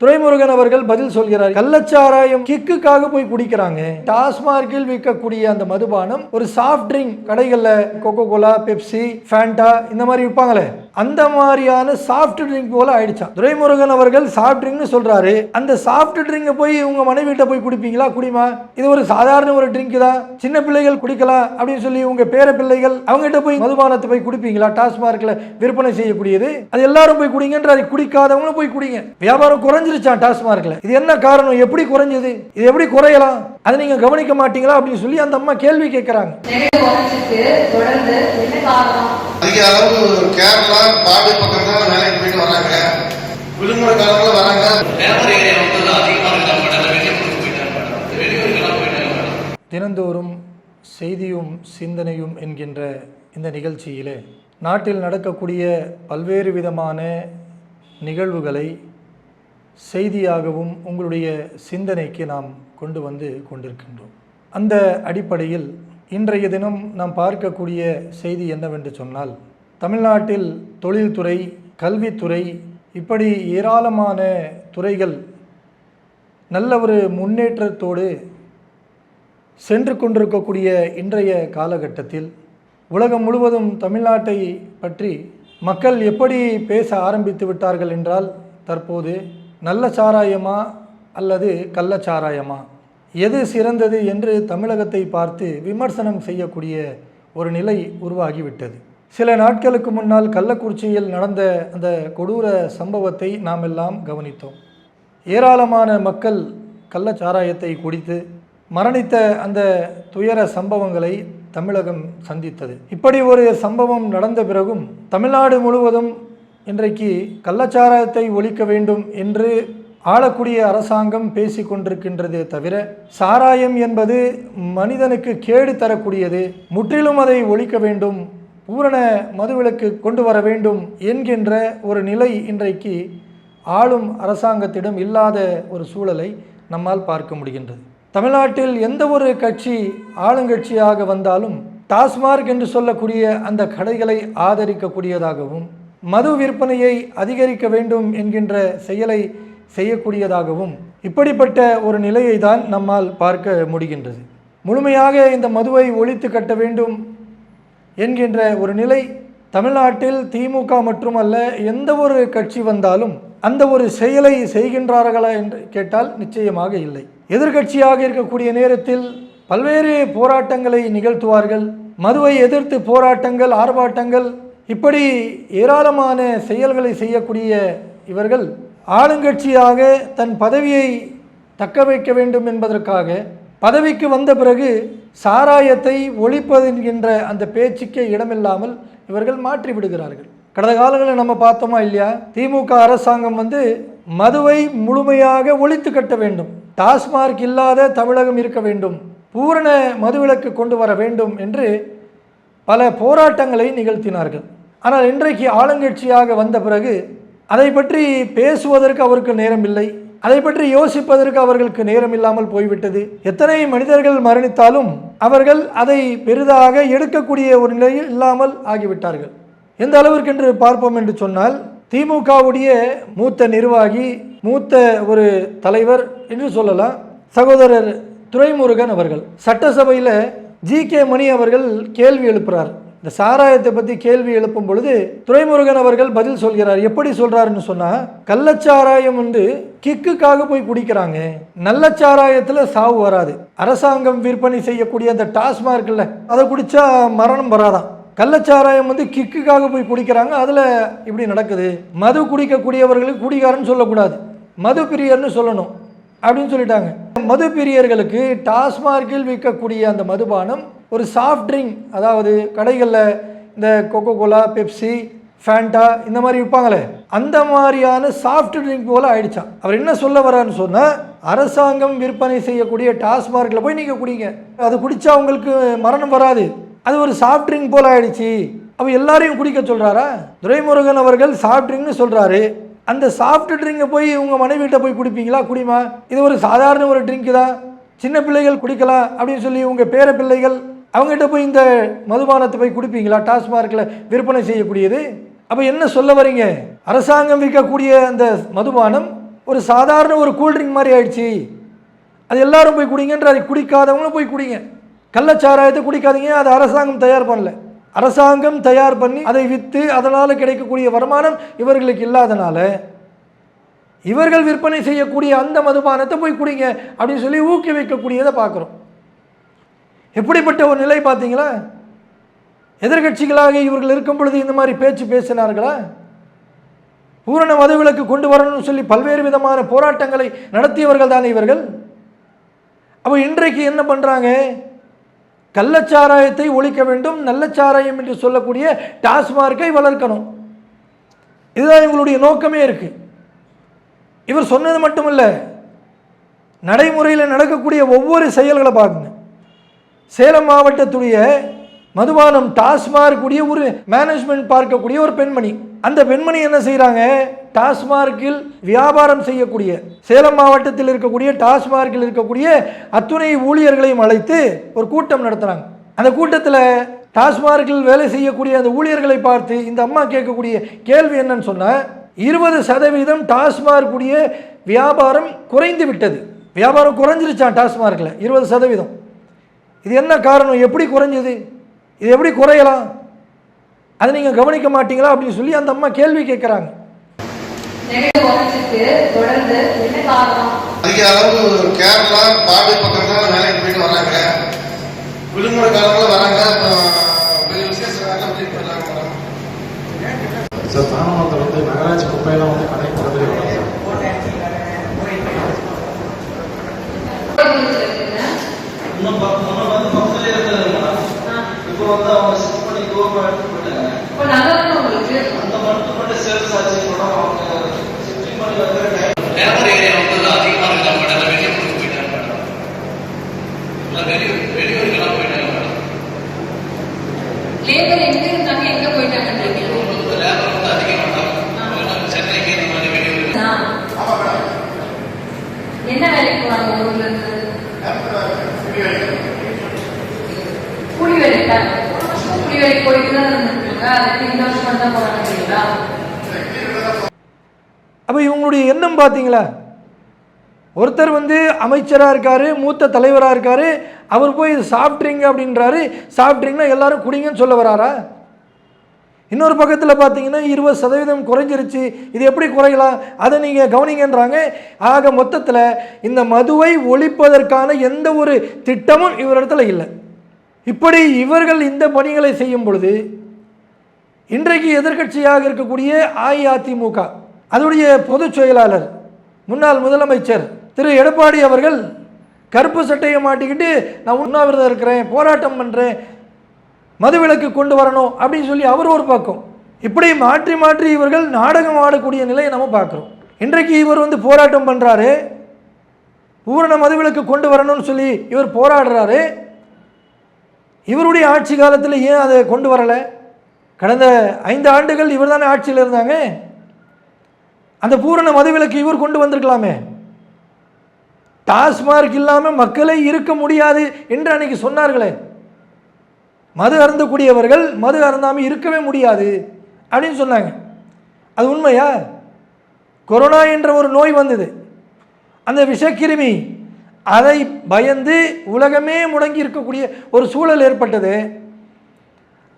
துரைமுருகன் அவர்கள் பதில் சொல்கிறார் கள்ளச்சாராயம் கிக்குக்காக போய் குடிக்கிறாங்க. டாஸ்மார்க்கில் விற்கக்கூடிய அந்த மதுபானம் ஒரு சாஃப்ட் ட்ரிங்க் கடைகள்ல கொக்கோ கோலா பெப்சி ஃபேண்டா இந்த மாதிரி விற்பாங்களே. அந்த மாதிரியான சாஃப்ட் ட்ரிங்க் போல ஆயிடுச்சான் துரைமுருகன் அவர்கள் சாஃப்ட் ட்ரிங்க்னு சொல்றாரு. அந்த சாஃப்ட் ட்ரிங்கை போய் உங்க மனைவிட்ட போய் குடிப்பீங்களா? குடிமா? இது ஒரு சாதாரண ஒரு ட்ரிங்க் தான். சின்ன பிள்ளைகள் குடிக்கலாம் அப்படின்னு சொல்லி உங்க பேர பிள்ளைகள் அவங்ககிட்ட போய் மதுபானத்தை போய் குடிப்பீங்களா? டாஸ்மார்க்ல விற்பனை செய்யக்கூடியது. அது எல்லாரும் போய் குடிங்கன்றாரு குடிக்காதவங்களும் போய் குடிங்க. வியாபாரம் குறைஞ்சிருச்சான் டாஸ்மார்க்ல. இது என்ன காரணம்? எப்படி குறைஞ்சது? இது எப்படி குறையலாம்? அதை நீங்க கவனிக்க மாட்டீங்களா அப்படின்னு சொல்லி அந்த அம்மா கேள்வி கேட்கறாங்க நிறைய குறைஞ்சிருக்கு. தொடர்ந்து என்ன காரணம்? அதிக அளவு கேரளா பாடி பக்கம் தான் வேலைக்கு போயிட்டு வராங்க. விடுமுறை தினந்தோறும் செய்தியும் சிந்தனையும் என்கின்ற இந்த நிகழ்ச்சியிலே நாட்டில் நடக்கக்கூடிய பல்வேறு விதமான நிகழ்வுகளை செய்தியாகவும் உங்களுடைய சிந்தனைக்கு நாம் கொண்டு வந்து கொண்டிருக்கின்றோம். அந்த அடிப்படையில் இன்றைய தினம் நாம் பார்க்கக்கூடிய செய்தி என்னவென்று சொன்னால் தமிழ்நாட்டில் தொழில்துறை கல்வித்துறை இப்படி ஏராளமான துறைகள் நல்ல ஒரு முன்னேற்றத்தோடு சென்று கொண்டிருக்கக்கூடிய இன்றைய காலகட்டத்தில் உலகம் முழுவதும் தமிழ்நாட்டை பற்றி மக்கள் எப்படி பேச ஆரம்பித்து விட்டார்கள் என்றால் தற்போது நல்ல சாராயமா அல்லது கள்ளச்சாராயமா எது சிறந்தது என்று தமிழகத்தை பார்த்து விமர்சனம் செய்யக்கூடிய ஒரு நிலை உருவாகிவிட்டது. சில நாட்களுக்கு முன்னால் கள்ளக்குறிச்சியில் நடந்த அந்த கொடூர சம்பவத்தை நாம் எல்லாம் கவனித்தோம். ஏராளமான மக்கள் கள்ளச்சாராயத்தை குடித்து மரணித்த அந்த துயர சம்பவங்களை தமிழகம் சந்தித்தது. இப்படி ஒரு சம்பவம் நடந்த பிறகும் தமிழ்நாடு முழுவதும் இன்றைக்கு கள்ளச்சாராயத்தை ஒழிக்க வேண்டும் என்று ஆளக்கூடிய அரசாங்கம் பேசி கொண்டிருக்கின்றதே தவிர சாராயம் என்பது மனிதனுக்கு கேடு தரக்கூடியது. முற்றிலும் அதை ஒழிக்க வேண்டும். பூரண மதுவிலக்கு கொண்டு வர வேண்டும் என்கின்ற ஒரு நிலை இன்றைக்கு ஆளும் அரசாங்கத்திடம் இல்லாத ஒரு சூழலை நம்மால் பார்க்க முடிகின்றது. தமிழ்நாட்டில் எந்த ஒரு கட்சி ஆளுங்கட்சியாக வந்தாலும் டாஸ்மார்க் என்று சொல்லக்கூடிய அந்த கடைகளை ஆதரிக்கக்கூடியதாகவும் மது விற்பனையை அதிகரிக்க வேண்டும் என்கின்ற செயலை செய்யக்கூடியதாகவும் இப்படிப்பட்ட ஒரு நிலையை தான் நம்மால் பார்க்க முடிகின்றது. முழுமையாக இந்த மதுவை ஒழித்து கட்ட வேண்டும் என்கின்ற ஒரு நிலை தமிழ்நாட்டில் திமுக மட்டுமல்ல எந்த ஒரு கட்சி வந்தாலும் அந்த ஒரு செயலை செய்கின்றார்களா என்று கேட்டால் நிச்சயமாக இல்லை. எதிர்க்கட்சியாக இருக்கக்கூடிய நேரத்தில் பல்வேறு போராட்டங்களை நிகழ்த்துவார்கள். மதுவை எதிர்த்து போராட்டங்கள் ஆர்ப்பாட்டங்கள் இப்படி ஏராளமான செயல்களை செய்யக்கூடிய இவர்கள் ஆளுங்கட்சியாக தன் பதவியை தக்க வைக்க வேண்டும் என்பதற்காக பதவிக்கு வந்த பிறகு சாராயத்தை ஒழிப்பது என்கின்ற அந்த பேச்சுக்கே இடமில்லாமல் இவர்கள் மாற்றி விடுகிறார்கள். கடந்த காலங்களில் நம்ம பார்த்தோமா இல்லையா? திமுக அரசாங்கம் வந்து மதுவை முழுமையாக ஒழித்து கட்ட வேண்டும். டாஸ்மார்க் இல்லாத தமிழகம் இருக்க வேண்டும். பூரண மதுவிலக்கு கொண்டு வர வேண்டும் என்று பல போராட்டங்களை நிகழ்த்தினார்கள். ஆனால் இன்றைக்கு ஆளுங்கட்சியாக வந்த பிறகு அதை பற்றி பேசுவதற்கு அவருக்கு நேரம் இல்லை அதை பற்றி யோசிப்பதற்கு அவர்களுக்கு நேரம் இல்லாமல் போய்விட்டது. எத்தனை மனிதர்கள் மரணித்தாலும் அவர்கள் அதை பெரிதாக எடுக்கக்கூடிய ஒரு நிலையில் இல்லாமல் ஆகிவிட்டார்கள். எந்த அளவிற்கு என்று பார்ப்போம் என்று சொன்னால் திமுகவுடைய மூத்த நிர்வாகி மூத்த ஒரு தலைவர் என்று சொல்லலாம் சகோதரர் துரைமுருகன் அவர்கள். சட்டசபையில் ஜி கே மணி அவர்கள் கேள்வி எழுப்புறார். இந்த சாராயத்தை பற்றி கேள்வி எழுப்பும் பொழுது துரைமுருகன் அவர்கள் பதில் சொல்கிறார். எப்படி சொல்கிறாருன்னு சொன்னால் கள்ளச்சாராயம் வந்து கிக்குக்காக போய் குடிக்கிறாங்க. நல்ல சாராயத்தில் சாவு வராது. அரசாங்கம் விற்பனை செய்யக்கூடிய அந்த டாஸ்மார்க்கில் அதை குடித்தா மரணம் வராதான் கள்ளச்சாராயம் வந்து கிக்குக்காக போய் குடிக்கிறாங்க. அதில் இப்படி நடக்குது. மது குடிக்கக்கூடியவர்களுக்கு குடிகாரன்னு சொல்லக்கூடாது. மது பிரியர்னு சொல்லணும். அப்படின்னு சொல்லிட்டாங்க. மது பிரியர்களுக்கு டாஸ்மார்க்கில் விற்கக்கூடிய அந்த மதுபானம் ஒரு சாஃப்ட் ட்ரிங்க் அதாவது கடைகளில் இந்த கொக்கோ கோலா பெப்சி ஃபேண்டா இந்த மாதிரி விற்பாங்களே அந்த மாதிரியான சாஃப்ட் ட்ரிங்க் போல் ஆயிடுச்சான் அவர் என்ன சொல்ல வர்றாருன்னு சொன்னால் அரசாங்கம் விற்பனை செய்யக்கூடிய டாஸ்மார்க்கில் போய் நீங்கள் குடிங்க அது குடித்தா உங்களுக்கு மரணம் வராது. அது ஒரு சாஃப்ட் ட்ரிங்க் போல் ஆயிடுச்சு. அவ எல்லாரையும் குடிக்க சொல்கிறாரா துரைமுருகன் அவர்கள் சாஃப்ட் ட்ரிங்க்னு சொல்கிறாரு அந்த சாஃப்ட் ட்ரிங்கை போய் உங்கள் மனைவிட்ட போய் குடிப்பீங்களா? குடிமா. இது ஒரு சாதாரண ஒரு ட்ரிங்க் தான். சின்ன பிள்ளைகள் குடிக்கலாம் அப்படின்னு சொல்லி உங்கள் பேர பிள்ளைகள் அவங்ககிட்ட போய் இந்த மதுபானத்தை போய் குடிப்பீங்களா? டாஸ்மார்க்கில் விற்பனை செய்யக்கூடியது. அப்போ என்ன சொல்ல வரீங்க? அரசாங்கம் விற்கக்கூடிய அந்த மதுபானம் ஒரு சாதாரண ஒரு கூல்ட்ரிங்க் மாதிரி ஆயிடுச்சு. அது எல்லாரும் போய் குடிங்கன்ற அதை குடிக்காதவங்களும் போய் குடிங்க. கள்ளச்சாராயத்தை குடிக்காதீங்க அது அரசாங்கம் தயார் பண்ணல. அரசாங்கம் தயார் பண்ணி அதை விற்று அதனால் கிடைக்கக்கூடிய வருமானம் இவர்களுக்கு இல்லாதனால இவர்கள் விற்பனை செய்யக்கூடிய அந்த மதுபானத்தை போய் குடிங்க அப்படின்னு சொல்லி ஊக்குவிக்கக்கூடியதை பார்க்குறோம். எப்படிப்பட்ட ஒரு நிலை பார்த்தீங்களா? எதிர்கட்சிகளாக இவர்கள் இருக்கும் பொழுது இந்த மாதிரி பேச்சு பேசினார்களா? பூரண மதுவிலக்கு கொண்டு வரணும்னு சொல்லி பல்வேறு விதமான போராட்டங்களை நடத்தியவர்கள் தானே இவர்கள்? அப்போ இன்றைக்கு என்ன பண்ணுறாங்க கள்ளச்சாராயத்தை ஒழிக்க வேண்டும் நல்லச்சாராயம் என்று சொல்லக்கூடிய டாஸ்மார்க்கை வளர்க்கணும். இதுதான் இவங்களுடைய நோக்கமே இருக்கு. இவர் சொன்னது மட்டும் இல்லை நடைமுறையில் நடக்கக்கூடிய ஒவ்வொரு செயல்களை பார்க்கணும் சேலம் மாவட்டத்துடைய மதுபானம் டாஸ்மார்க் ஒரு மேனேஜ்மெண்ட் பார்க்கக்கூடிய ஒரு பெண்மணி. அந்த பெண்மணி என்ன செய்கிறாங்க டாஸ்மார்க்கில் வியாபாரம் செய்யக்கூடிய சேலம் மாவட்டத்தில் இருக்கக்கூடிய டாஸ்மார்க்கில் இருக்கக்கூடிய அத்துணை ஊழியர்களையும் அழைத்து ஒரு கூட்டம் நடத்துகிறாங்க அந்த கூட்டத்தில் டாஸ்மார்க்கில் வேலை செய்யக்கூடிய அந்த ஊழியர்களை பார்த்து இந்த அம்மா கேட்கக்கூடிய கேள்வி என்னன்னு சொன்னால் இருபது சதவீதம் டாஸ்மார்க்குடைய வியாபாரம் குறைந்து விட்டது. வியாபாரம் குறைஞ்சிருச்சான் டாஸ்மார்க்கில் இருபது சதவீதம். இது என்ன காரணம்? எப்படி குறைஞ்சது? இது எப்படி குறையலாம்? அதை நீங்கள் கவனிக்க மாட்டீங்களா அப்படின்னு சொல்லி அந்த அம்மா கேள்வி கேட்குறாங்க. அதிக அளவு கேரளா பாடி பக்கம் வேலைக்கு போயிட்டு வராங்க. விடுமுறை காலங்களில் வராங்க. சார் வந்து நகராட்சி குப்பையெல்லாம் வந்து இன்னும் வந்து பக்கத்துலேயே இருந்தது மேடம் இப்போ வந்து அவங்க ஷிஃப்ட் பண்ணி கவர்மெண்ட் போயிட்டாங்க இப்போ நகரணும் உங்களுக்கு அந்த மட்டும் மட்டும் சேல்ஸ் ஆச்சு அவங்க ஷிஃப்டிங் பண்ணி வந்து லேபர் ஏரியா வந்து அதிகமாக இருக்காங்க மேடம் வெளியே கொடுத்து போயிட்டாங்க மேடம் எல்லாம் வெளியூர் வெளியூருக்கெல்லாம் போயிட்டாங்க மேடம் லேபர் எங்க இருந்தாங்க எங்க போயிட்டாங்கன்றீங்க லேபர் வந்து அதிகமாக இருந்தாங்க சென்னைக்கு இந்த மாதிரி வெளியூர் ஆ. என்ன வேலைக்கு போறாங்க ஊர்ல இருந்து கூலி வேலைக்கா கூலி வேலைக்கு போயிட்டு தான் இருந்திருக்காங்க அதுக்கு இந்த வருஷம் தான் போறாங்க அப்போ இவங்களுடைய எண்ணம் பார்த்தீங்களா? ஒருத்தர் வந்து அமைச்சராக இருக்கார் மூத்த தலைவராக இருக்கார் அவர் போய் இது சாப்பிட்றீங்க அப்படின்றாரு சாப்பிட்றீங்கன்னா எல்லாரும் குடிங்கன்னு சொல்ல வராரா? இன்னொரு பக்கத்தில் பார்த்தீங்கன்னா இருபது சதவீதம் குறைஞ்சிருச்சு. இது எப்படி குறையலாம்? அதை நீங்கள் கவனிங்கன்றாங்க. ஆக மொத்தத்தில் இந்த மதுவை ஒழிப்பதற்கான எந்த ஒரு திட்டமும் இவரிடத்துல இல்லை. இப்படி இவர்கள் இந்த பணிகளை செய்யும் பொழுது இன்றைக்கு எதிர்க்கட்சியாக இருக்கக்கூடிய அஇஅதிமுக அதனுடைய பொதுச் செயலாளர் முன்னாள் முதலமைச்சர் திரு எடப்பாடி அவர்கள் கருப்பு சட்டையை மாட்டிக்கிட்டு நான் உண்ணாவிரதம் இருக்கிறேன் போராட்டம் பண்ணுறேன் மதுவிலக்கு கொண்டு வரணும் அப்படின்னு சொல்லி அவர் ஒரு பக்கம். இப்படி மாற்றி மாற்றி இவர்கள் நாடகம் ஆடக்கூடிய நிலையை நம்ம பார்க்குறோம். இன்றைக்கு இவர் வந்து போராட்டம் பண்ணுறாரு பூரண மதுவிலக்கு கொண்டு வரணும்னு சொல்லி இவர் போராடுறாரு. இவருடைய ஆட்சி காலத்தில் ஏன் அதை கொண்டு வரலை? கடந்த ஐந்து ஆண்டுகள் இவர் தானே ஆட்சியில் இருந்தாங்க? அந்த பூரண மதுவிலக்கு இவர் கொண்டு வந்திருக்கலாமே. டாஸ்மார்க் இல்லாமல் மக்களே இருக்க முடியாது என்று அன்னைக்கு சொன்னார்களே. மது அருந்தக்கூடியவர்கள் மது அருந்தாமல் இருக்கவே முடியாது அப்படின்னு சொன்னாங்க. அது உண்மையா? கொரோனா என்ற ஒரு நோய் வந்தது. அந்த விஷக்கிருமி அதை பயந்து உலகமே முடங்கி இருக்கக்கூடிய ஒரு சூழல் ஏற்பட்டது.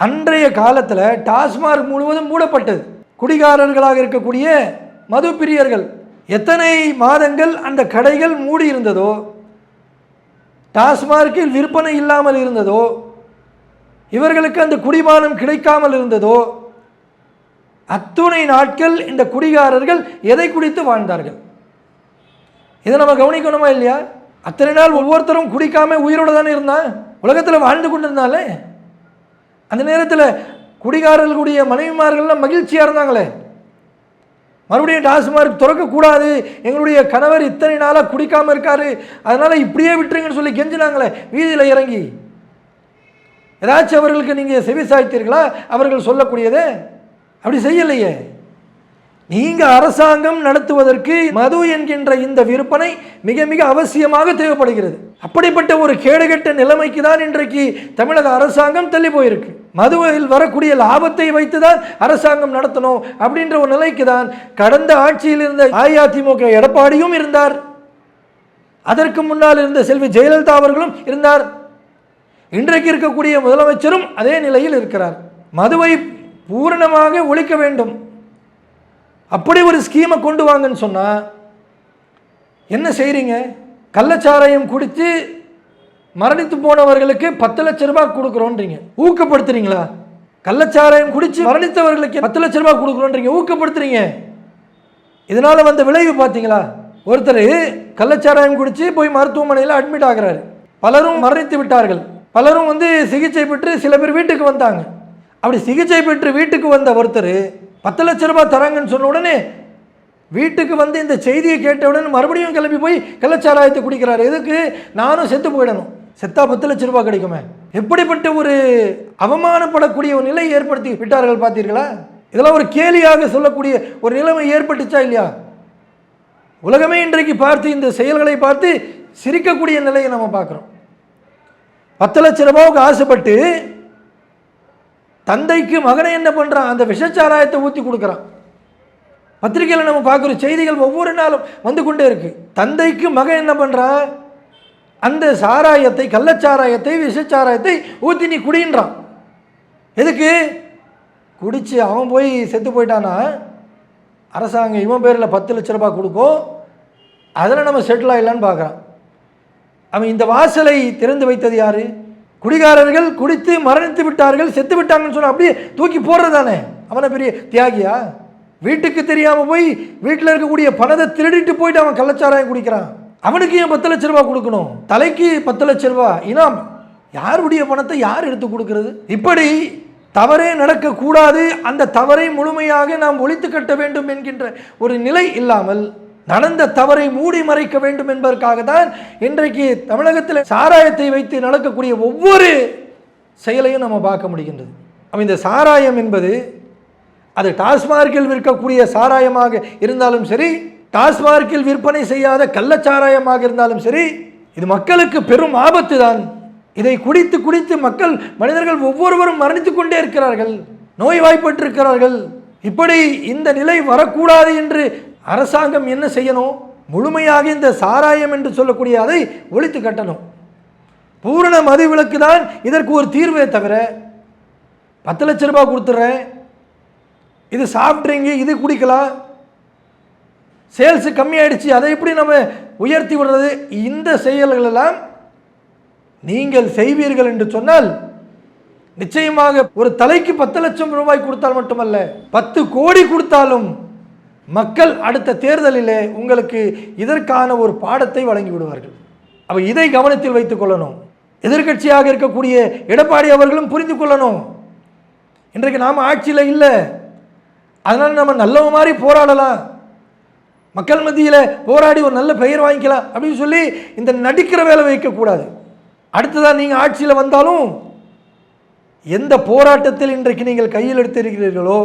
அன்றைய காலத்தில் டாஸ்மார்க் முழுவதும் மூடப்பட்டது. குடிகாரர்களாக இருக்கக்கூடிய மது பிரியர்கள் எத்தனை மாதங்கள் அந்த கடைகள் மூடி இருந்ததோ டாஸ்மார்க்கில் விற்பனை இல்லாமல் இருந்ததோ இவர்களுக்கு அந்த குடிமானம் கிடைக்காமல் இருந்ததோ அத்துணை நாட்கள் இந்த குடிகாரர்கள் எதை குடித்து வாழ்ந்தார்கள்? இதை நம்ம கவனிக்கணுமா இல்லையா? அத்தனை நாள் ஒவ்வொருத்தரும் குடிக்காமல் உயிரோட தானே இருந்தான் உலகத்தில் வாழ்ந்து கொண்டு இருந்தாலே அந்த நேரத்தில் குடிகாரர்களுடைய மனைவிமார்கள்லாம் மகிழ்ச்சியாக இருந்தாங்களே? மறுபடியும் டாஸ்மார்க் திறக்கக்கூடாது எங்களுடைய கணவர் இத்தனை நாளாக குடிக்காமல் இருக்கார். அதனால் இப்படியே விட்டுருங்கன்னு சொல்லி கெஞ்சினாங்களே. வீதியில் இறங்கி. ஏதாச்சும் அவர்களுக்கு நீங்கள் செவி சாய்த்தீர்களா? அவர்கள் சொல்லக்கூடியதே? அப்படி செய்யலையே. நீங்கள் அரசாங்கம் நடத்துவதற்கு மது என்கின்ற இந்த விற்பனை மிக மிக அவசியமாக தேவைப்படுகிறது. அப்படிப்பட்ட ஒரு கேடுகட்ட நிலைமைக்கு தான் இன்றைக்கு தமிழக அரசாங்கம் தள்ளி போயிருக்கு. மதுவில் வரக்கூடிய லாபத்தை வைத்து தான் அரசாங்கம் நடத்தணும் அப்படின்ற ஒரு நிலைக்கு தான் கடந்த ஆட்சியில் இருந்த அஇஅதிமுக எடப்பாடியும் இருந்தார். அதற்கு முன்னால் இருந்த செல்வி ஜெயலலிதா அவர்களும் இருந்தார். இன்றைக்கு இருக்கக்கூடிய முதலமைச்சரும் அதே நிலையில் இருக்கிறார். மதுவை பூரணமாக ஒழிக்க வேண்டும். அப்படி ஒரு ஸ்கீமை கொண்டு வாங்கன்னு சொன்னால் என்ன செய்கிறீங்க கள்ளச்சாராயம் குடித்து மரணித்து போனவர்களுக்கு பத்து லட்ச ரூபாய் கொடுக்குறோன்றீங்க. ஊக்கப்படுத்துறீங்களா? கள்ளச்சாராயம் குடித்து மரணித்தவர்களுக்கு பத்து லட்ச ரூபாய் கொடுக்குறோன்றீங்க. ஊக்கப்படுத்துறீங்க. இதனால் வந்த விளைவு பார்த்தீங்களா ஒருத்தர் கள்ளச்சாராயம் குடித்து போய் மருத்துவமனையில் அட்மிட் ஆகிறாரு. பலரும் மரணித்து விட்டார்கள். பலரும் வந்து சிகிச்சை பெற்று சில பேர் வீட்டுக்கு வந்தாங்க. அப்படி சிகிச்சை பெற்று வீட்டுக்கு வந்த ஒருத்தர் பத்து லட்ச ரூபாய் தராங்கன்னு சொன்ன உடனே வீட்டுக்கு வந்து இந்த செய்தியை கேட்டவுடன் மறுபடியும் கிளம்பி போய் கள்ளச்சாராயத்தை குடிக்கிறார். எதுக்கு? நானும் செத்து போயிடணும். செத்தா பத்து லட்ச ரூபாய் கிடைக்குமே. எப்படிப்பட்ட ஒரு அவமானப்படக்கூடிய ஒரு நிலை ஏற்படுத்தி விட்டார்கள் பார்த்தீர்களா? இதெல்லாம் ஒரு கேலியாக சொல்லக்கூடிய ஒரு நிலைமை ஏற்பட்டுச்சா இல்லையா? உலகமே இன்றைக்கு பார்த்து இந்த செயல்களை பார்த்து சிரிக்கக்கூடிய நிலையை நம்ம பார்க்குறோம். பத்து லட்ச ரூபாவுக்கு ஆசைப்பட்டு தந்தைக்கு மகனை என்ன பண்ணுறான் அந்த விஷச்சாராயத்தை ஊற்றி கொடுக்குறான். பத்திரிகையில் நம்ம பார்க்குற செய்திகள் ஒவ்வொரு நாளும் வந்து கொண்டே இருக்கு. தந்தைக்கு மகன் என்ன பண்ணுறான் அந்த சாராயத்தை கள்ளச்சாராயத்தை விஷச்சாராயத்தை ஊற்றி நீ குடின்றான். எதுக்கு? குடித்து அவன் போய் செத்து போயிட்டானா? அரசாங்கம் இவன் பேரில் பத்து லட்ச ரூபாய் கொடுக்கும். அதில் நம்ம செட்டில் ஆகலான்னு பார்க்குறான். அவன் இந்த வாசலை திறந்து வைத்தது யாரு? குடிகாரர்கள் குடித்து மரணித்து விட்டார்கள் செத்து விட்டாங்கன்னு சொன்னால் அப்படியே தூக்கி போடுறதானே அவனை பெரிய தியாகியா? வீட்டுக்கு தெரியாமல் போய் வீட்டில் இருக்கக்கூடிய பணத்தை திருடிட்டு போயிட்டு அவன் கள்ளச்சாராயம் குடிக்கிறான். அவனுக்கு ஏன் பத்து லட்ச ரூபா கொடுக்கணும்? தலைக்கு பத்து லட்ச ரூபாய் இனாம். யாருடைய பணத்தை யார் எடுத்து கொடுக்கறது? இப்படி தவறே நடக்கக்கூடாது. அந்த தவறை முழுமையாக நாம் ஒழித்து கட்ட வேண்டும் என்கின்ற ஒரு நிலை இல்லாமல் நடந்த தவறை மூடி மறைக்க வேண்டும் என்பதற்காக தான் இன்றைக்கு தமிழகத்தில் சாராயத்தை வைத்து நடக்கக்கூடிய ஒவ்வொரு செயலையும் நம்ம பார்க்க முடிகின்றது. அப்போ இந்த சாராயம் என்பது அது டாஸ்மார்க்கில் விற்கக்கூடிய சாராயமாக இருந்தாலும் சரி டாஸ்மார்க்கில் விற்பனை செய்யாத கள்ளச்சாராயமாக இருந்தாலும் சரி இது மக்களுக்கு பெரும் ஆபத்து தான். இதை குடித்து குடித்து மக்கள் மனிதர்கள் ஒவ்வொருவரும் மரணித்து கொண்டே இருக்கிறார்கள் நோய்வாய்ப்பட்டிருக்கிறார்கள். இப்படி இந்த நிலை வரக்கூடாது என்று அரசாங்கம் என்ன செய்யணும்? முழுமையாக இந்த சாராயம் என்று சொல்லக்கூடிய அதை ஒழித்து கட்டணும். பூரண மதுவிலக்கு தான் இதற்கு ஒரு தீர்வே தவிர பத்து லட்ச ரூபாய் கொடுத்துட்றேன் இது சாப்பிட்றீங்க இது குடிக்கலாம். சேல்ஸு கம்மியாயிடுச்சு அதை எப்படி நம்ம உயர்த்தி விடுறது? இந்த செயல்களெல்லாம் நீங்கள் செய்வீர்கள் என்று சொன்னால் நிச்சயமாக ஒரு தலைக்கு பத்து லட்சம் ரூபாய் கொடுத்தால் மட்டுமல்ல பத்து கோடி கொடுத்தாலும் மக்கள் அடுத்த தேர்தலிலே உங்களுக்கு இதற்கான ஒரு பாடத்தை வழங்கி விடுவார்கள் அப்போ இதை கவனத்தில் வைத்துக் கொள்ளணும். எதிர்க்கட்சியாக இருக்கக்கூடிய எடப்பாடி அவர்களும் புரிந்து கொள்ளணும். இன்றைக்கு நாம் ஆட்சியில் இல்லை. அதனால் நம்ம நல்லவ மாதிரி போராடலாம். மக்கள் மத்தியில் போராடி ஒரு நல்ல பெயர் வாங்கிக்கலாம் அப்படின்னு சொல்லி இந்த நடிக்கிற வேலை வைக்கக்கூடாது. அடுத்ததாக நீங்கள் ஆட்சியில் வந்தாலும் எந்த போராட்டத்தில் இன்றைக்கு நீங்கள் கையில் எடுத்திருக்கிறீர்களோ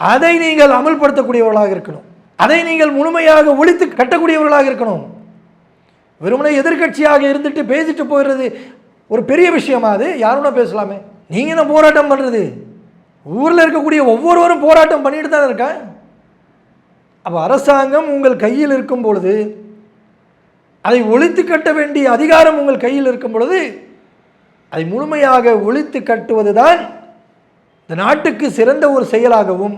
அதை நீங்கள் அமல்படுத்தக்கூடியவர்களாக இருக்கணும். அதை நீங்கள் முழுமையாக ஒழித்து கட்டக்கூடியவர்களாக இருக்கணும். வெறுமனே எதிர்க்கட்சியாக இருந்துட்டு பேசிட்டு போயிடுறது ஒரு பெரிய விஷயமா அது? யாருன்னா பேசலாமே. நீங்கள் தான் போராட்டம் பண்ணுறது ஊரில் இருக்கக்கூடிய ஒவ்வொருவரும் போராட்டம் பண்ணிட்டு தான் இருக்கேன் அப்போ அரசாங்கம் உங்கள் கையில் இருக்கும் பொழுது அதை ஒழித்து கட்ட வேண்டிய அதிகாரம் உங்கள் கையில் இருக்கும் பொழுது அதை முழுமையாக ஒழித்து கட்டுவது தான் இந்த நாட்டுக்கு சிறந்த ஒரு செயலாகவும்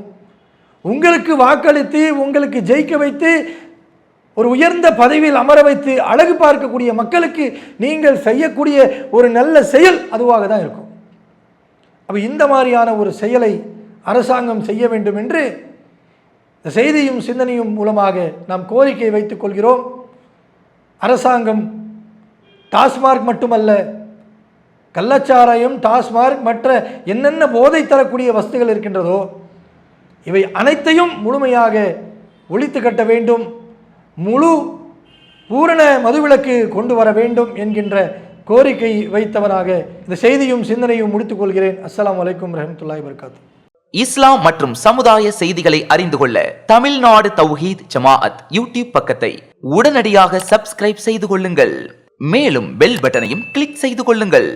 உங்களுக்கு வாக்களித்து உங்களுக்கு ஜெயிக்க வைத்து ஒரு உயர்ந்த பதவியில் அமர வைத்து அழகு பார்க்கக்கூடிய மக்களுக்கு நீங்கள் செய்யக்கூடிய ஒரு நல்ல செயல் அதுவாக தான் இருக்கும். அப்போ இந்த மாதிரியான ஒரு செயலை அரசாங்கம் செய்ய வேண்டும் என்று இந்த செய்தியும் சிந்தனையும் மூலமாக நாம் கோரிக்கை வைத்துக் கொள்கிறோம். அரசாங்கம் டாஸ்மார்க் மட்டுமல்ல கள்ளச்சாராயம் டாஸ்மார்க் மற்ற என்னென்ன போதை தரக்கூடிய வஸ்துகள் இருக்கின்றதோ இவை அனைத்தையும் முழுமையாக ஒழித்து கட்ட வேண்டும். முழு பூரண மதுவிலக்கு கொண்டு வர வேண்டும் என்கின்ற கோரிக்கை வைத்தவராக இந்த செய்தியும் சிந்தனையும் முடித்துக் கொள்கிறேன். அஸ்லாம் வலைக்கம் ரஹமத்துல்லாய் வபரகாத்து. இஸ்லாம் மற்றும் சமுதாய செய்திகளை அறிந்து கொள்ள தமிழ்நாடு தௌஹீத் ஜமாஅத் யூடியூப் பக்கத்தை உடனடியாக சப்ஸ்கிரைப் செய்து கொள்ளுங்கள். மேலும் பெல் பட்டனையும் கிளிக் செய்து கொள்ளுங்கள்.